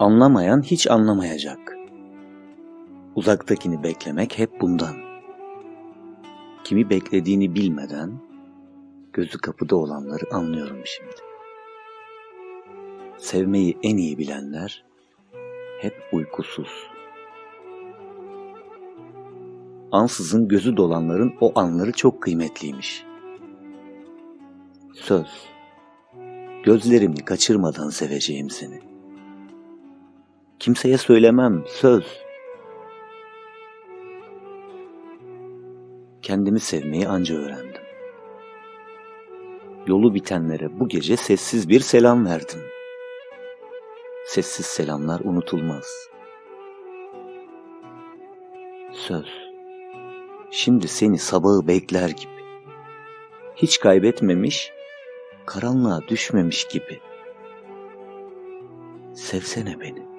Anlamayan hiç anlamayacak. Uzaktakini beklemek hep bundan. Kimi beklediğini bilmeden gözü kapıda olanları anlıyorum şimdi. Sevmeyi en iyi bilenler hep uykusuz. Ansızın gözü dolanların o anları çok kıymetliymiş. Söz. Gözlerimi kaçırmadan seveceğim seni. Kimseye söylemem, söz. Kendimi sevmeyi anca öğrendim. Yolu bitenlere bu gece sessiz bir selam verdim. Sessiz selamlar unutulmaz. Söz. Şimdi seni sabahı bekler gibi. Hiç kaybetmemiş, karanlığa düşmemiş gibi. Sevsene beni.